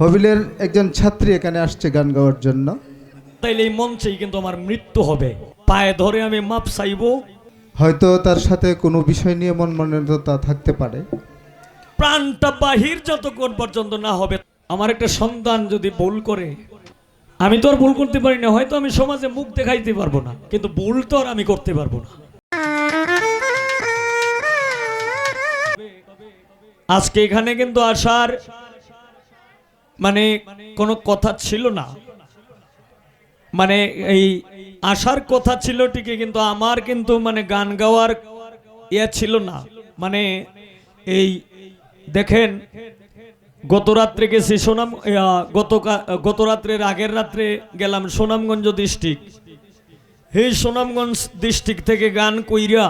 হবিলের একজন ছাত্রী এখানে আসছে গান গাওয়ার জন্য। তাইলে এই মঞ্চেই কিন্তু আমার মৃত্যু হবে। পায়ে ধরে আমি মাপ চাইব। হয়তো তার সাথে কোনো বিষয় নিয়ে মন মনতা থাকতে পারে। প্রাণটা বাহির যতক্ষণ পর্যন্ত না হবে আমার একটা সন্তান যদি ভুল করে আমি তো আর ভুল করতে পারি না হয়তো আমি সমাজে মুখ দেখাইতে পারব না কিন্তু ভুল তো আর আমি করতে পারব না। আজকে এখানে কিন্তু আসার মানে কোনো কথা ছিল না। মানে এই আসার কথা ছিল ঠিকই, কিন্তু আমার কিন্তু মানে গান গাওয়ার ইয়া ছিল না। মানে এই দেখেন, গত রাত্রে গেছি সোনাম গত গত রাত্রের আগের রাত্রে গেলাম সুনামগঞ্জ ডিস্ট্রিক্ট। এই সোনামগঞ্জ ডিস্ট্রিক্ট থেকে গান কইরা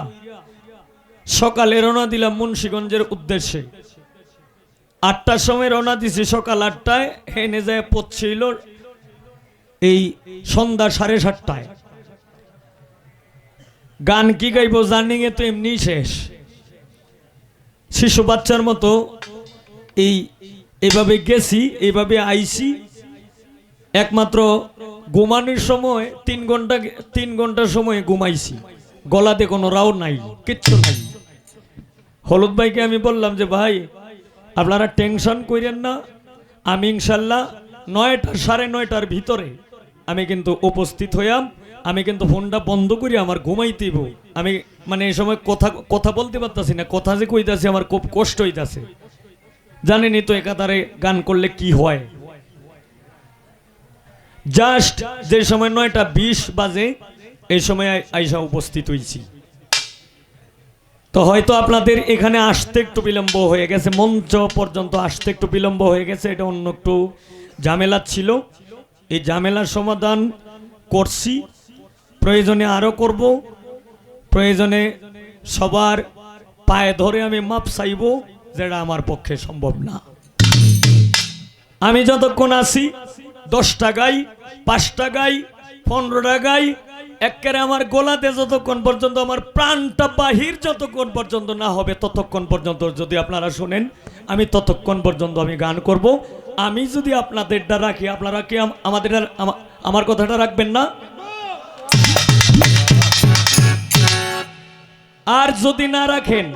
সকালে রওনা দিলাম মুন্সীগঞ্জের উদ্দেশ্যে। আটটার সময় রওনা দিছি, সকাল আটটায়। হেনে যায় পড়ছিল এই সন্ধ্যা সাড়ে সাতটায়। গান কি গাইব জার্নিং এ তো এমনি শেষ। শিশু বাচ্চার মতো এই এভাবে গেছি এইভাবে আইছি। একমাত্র ঘুমানোর সময় তিন ঘণ্টা, তিন ঘণ্টার সময় ঘুমাইছি। গলাতে কোনো রাও নাই, কিচ্ছু নাই। হলুদ ভাইকে আমি বললাম যে, ভাই আপনারা টেনশন করেন না। আমি ইনশাল্লাহ নয়টা সাড়ে নয়টার ভিতরে আমি কিন্তু উপস্থিত হইয়াম। আমি কিন্তু ফোনটা বন্ধ করি, আমার ঘুমাইতেইব আমি মানে এই সময় কথা কথা বলতে পারতাছি না, কথা যে কইতাছি আমার খুব কষ্ট হইতাছে। জানেনই তো একাধারে গান করলে কি হয়। জাস্ট যে সময় নয়টা বিশ বাজে, এই সময় আইসা উপস্থিত হইছি। তো হয়তো আপনাদের এখানে আসতে একটু বিলম্ব হয়ে গেছে, মঞ্চ পর্যন্ত আসতে একটু বিলম্ব হয়ে গেছে, এটা অন্য একটু ঝামেলা ছিল। এই ঝামেলার সমাধান করছি, প্রয়োজনে আরও করব, প্রয়োজনে সবার পায়ে ধরে আমি মাপ চাইব যেটা আমার পক্ষে সম্ভব না। আমি যতক্ষণ আছি, দশটা গাই, পাঁচটা গাই, পনেরোটা গাই একেবারে আমার গোলাতে যতক্ষণ পর্যন্ত, আমার প্রাণটা বাহির যতক্ষণ পর্যন্ত না হবে, ততক্ষণ পর্যন্ত যদি আপনারা শুনেন, আমি ততক্ষণ পর্যন্ত আমি গান করব। আমি যদি আপনাদেরটা রাখি, আপনারা কি আমাদের আমা- আমার কথাটা রাখবেন না? আর যদি না রাখেন,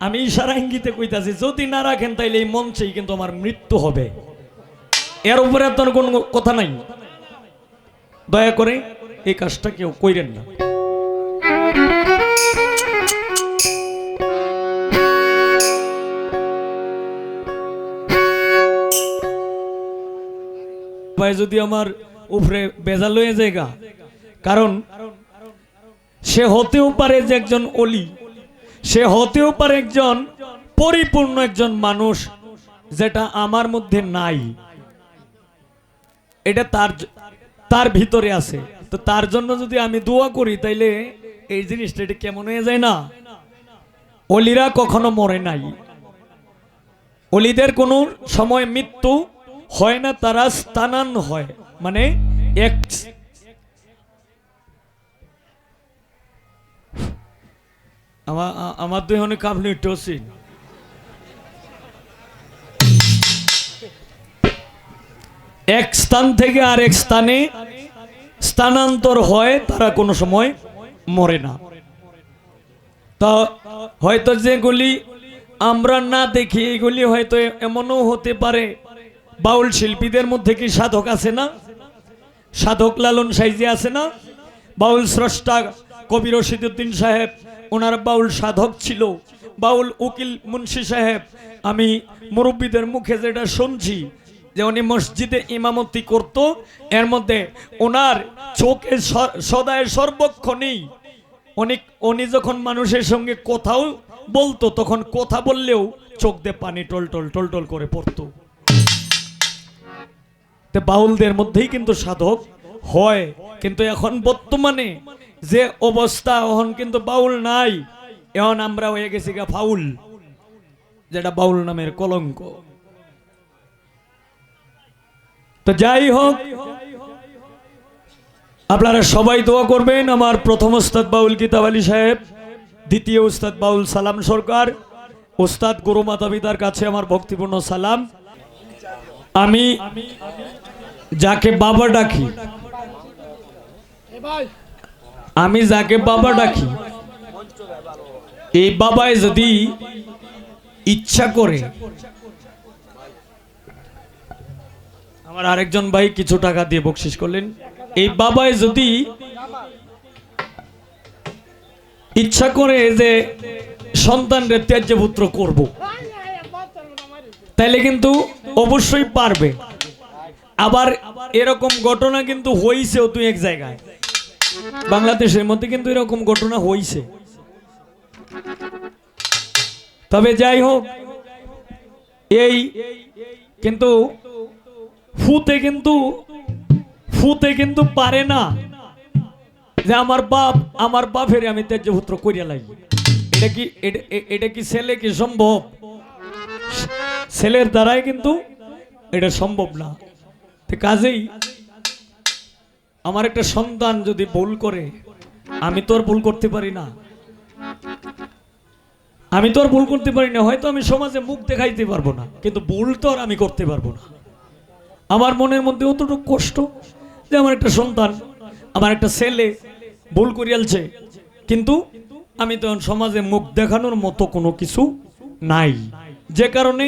আমি ইশারা ইঙ্গিতে কইতাছি, যদি না রাখেন তাইলে এই মঞ্চেই কিন্তু আমার মৃত্যু হবে। এর উপরে তো কোনো কথা নাই। দয়া করে এই কাজটা কেউ কইরেন না। ভাই, যদি আমার উপরে বেজাল হয়ে জায়গা কারণ সে হতেও পারে যে একজন অলি, সে হতেও পারে একজন পরিপূর্ণ একজন মানুষ যেটা আমার মধ্যে নাই। এটা তার তার ভিতরে আছে। তো তার জন্য যদি আমি দোয়া করি, তাইলে এই জিনিসটা এটা কেমন হয়ে যায় না? অলিরা কখনো মরে নাই। অলিদের কোনো সময় মৃত্যু হয় না, তারা স্থানান হয়। মানে এক আমার দুই অনেক আপনি টসিন এক স্থান থেকে আর এক স্থানে স্থানান্তর হয়, তারা কোনো সময় মরে না। তা হয়তো যেগুলি আমরা না দেখি, এগুলি হয়তো এমনও হতে পারে। বাউল শিল্পীদের মধ্যে কি সাধক আছে না? সাধক লালন সাইজে আছে না? বাউল স্রষ্টা কবি রশিদুদ্দিন সাহেব, ওনার বাউল সাধক ছিল। বাউল উকিল মুন্সি সাহেব, আমি মুরব্বীদের মুখে যেটা শুনছি যে উনি মসজিদে ইমামতি করত, এর মধ্যে ওনার চোখে সদায় সর্বক্ষণেই উনি উনি যখন মানুষের সঙ্গে কথাও বলতো, তখন কথা বললেও চোখ দিয়ে পানি টল টল টল টল করে পড়তো। বাউলদের মধ্যেই কিন্তু সাধক হয়, কিন্তু এখন বর্তমানে যে অবস্থা, এখন কিন্তু বাউল নাই, এখন আমরা হয়ে গেছি গা ফাউল, যেটা বাউল নামের কলঙ্ক। তো যাই হোক, আপনারা সবাই দোয়া করবেন। আমার প্রথম ওস্তাদ বাউল কিতাব আলী সাহেব, দ্বিতীয় উস্তাদ বাউল সালাম সরকার, ওস্তাদ গুরু মাতা পিতার কাছে আমার ভক্তিপূর্ণ সালাম। আমি যাকে বাবা ডাকি, আমি যাকে বাবা ডাকি, এই বাবায় যদি ইচ্ছা করে আমার আরেকজন ভাই কিছু টাকা দিয়ে বকশিস করলেন। এই বাবায় যদি ইচ্ছা করে যে সন্তানরে ত্যাজ্যপুত্র করব, তাইলে কিন্তু অবশ্যই পারবে। আবার এরকম ঘটনা কিন্তু হইছেও তুই এক জায়গায়। বাংলাদেশের মধ্যে কিন্তু এরকম ঘটনা হইছে। তবে যাই হোক, এই কিন্তু ফুতে কিন্তু ফুতে কিন্তু পারে না যে আমার বাপ, আমার বাপের আমি ত্যাজ্যপুত্র করিয়া লাগি এটা কি এটা- কি ছেলে কি সম্ভব? ছেলের দ্বারাই কিন্তু এটা সম্ভব না। তো কাজেই আমার একটা সন্তান যদি ভুল করে, আমি তো আর ভুল করতে পারি না। আমি তো আর ভুল করতে পারি না, হয়তো আমি সমাজে মুখ দেখাইতে পারব না, কিন্তু ভুল তো আর আমি করতে পারব না। আমার মনের মধ্যে অতটুকু কষ্ট যে আমার একটা সন্তান, আমার একটা ছেলে ভুল করিয়ালছে। কিন্তু আমি তো এখন সমাজে মুখ দেখানোর মতো কোনো কিছু নাই। যে কারণে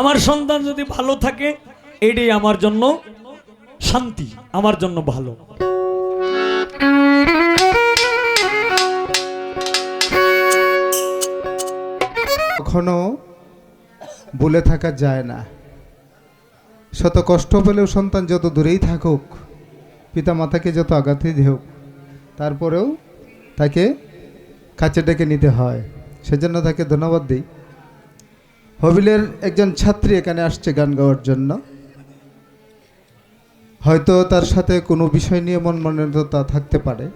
আমার সন্তান যদি ভালো থাকে, এটাই আমার জন্য শান্তি, আমার জন্য ভালো। কখনো বলে থাকা যায় না। শত কষ্ট পেলেও সন্তান যত দূরেই থাকুক পিতা মাতাকে যত আঘাতই দেওক তারপরেও তাকে কাছে ডেকে নিতে হয়। সেজন্য তাকে ধন্যবাদ দিই। হবিলের একজন ছাত্রী এখানে আসছে গান গাওয়ার জন্য। হয়তো তার সাথে কোনো বিষয় নিয়ে মন মনতা থাকতে পারে।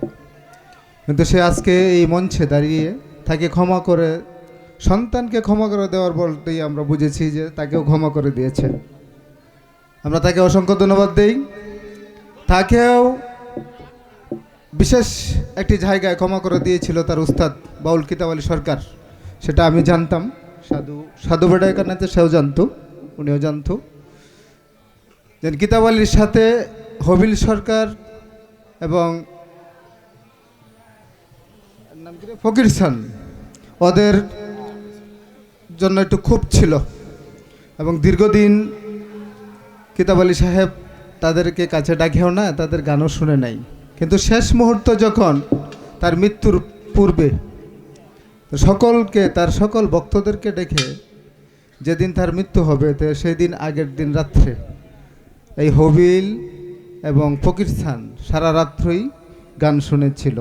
কিন্তু সে আজকে এই মঞ্চে দাঁড়িয়ে তাকে ক্ষমা করে, সন্তানকে ক্ষমা করে দেওয়ার বলতেই আমরা বুঝেছি যে তাকেও ক্ষমা করে দিয়েছে। আমরা তাকে অসংখ্য ধন্যবাদ দিই। তাকেও বিশেষ একটি জায়গায় ক্ষমা করে দিয়েছিল তার উস্তাদ বাউল কিতাব আলী সরকার। সেটা আমি জানতাম। সাধু সাধু বেড়ায় কান্নাতে সেও জানতো, উনিও জানতো। যে কিতাব আলীর সাথে হবিল সরকার এবং ফকির সান ওদের জন্য একটু খুব ছিল এবং দীর্ঘদিন কিতাব আলী সাহেব তাদেরকে কাছে ডাকেও না, তাদের গানও শুনে নাই। কিন্তু শেষ মুহূর্ত যখন তার মৃত্যুর পূর্বে সকলকে, তার সকল ভক্তদেরকে ডেকে যেদিন তার মৃত্যু হবে, তো সেই দিন আগের দিন রাত্রে এই হবিল এবং খান সারা রাত্রই গান শুনেছিল।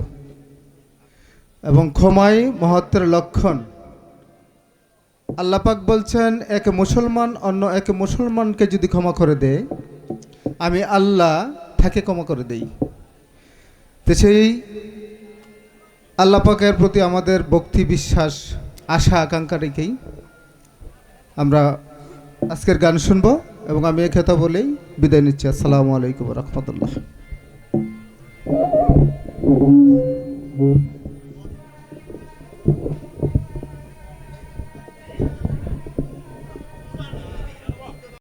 এবং ক্ষমাই মহত্বের লক্ষণ আল্লাপাক বলছেন, এক মুসলমান অন্য এক মুসলমানকে যদি ক্ষমা করে দেয়, আমি আল্লাহ তাকে ক্ষমা করে দেই। তো সেই আল্লাপাকের প্রতি আমাদের ভক্তি বিশ্বাস, আশা, আকাঙ্ক্ষা রেখেই আমরা আজকের গান শুনব এবং আমি এ বলেই বিদায় নিচ্ছি। আসসালামু আলাইকুম রহমতুল্লাহ।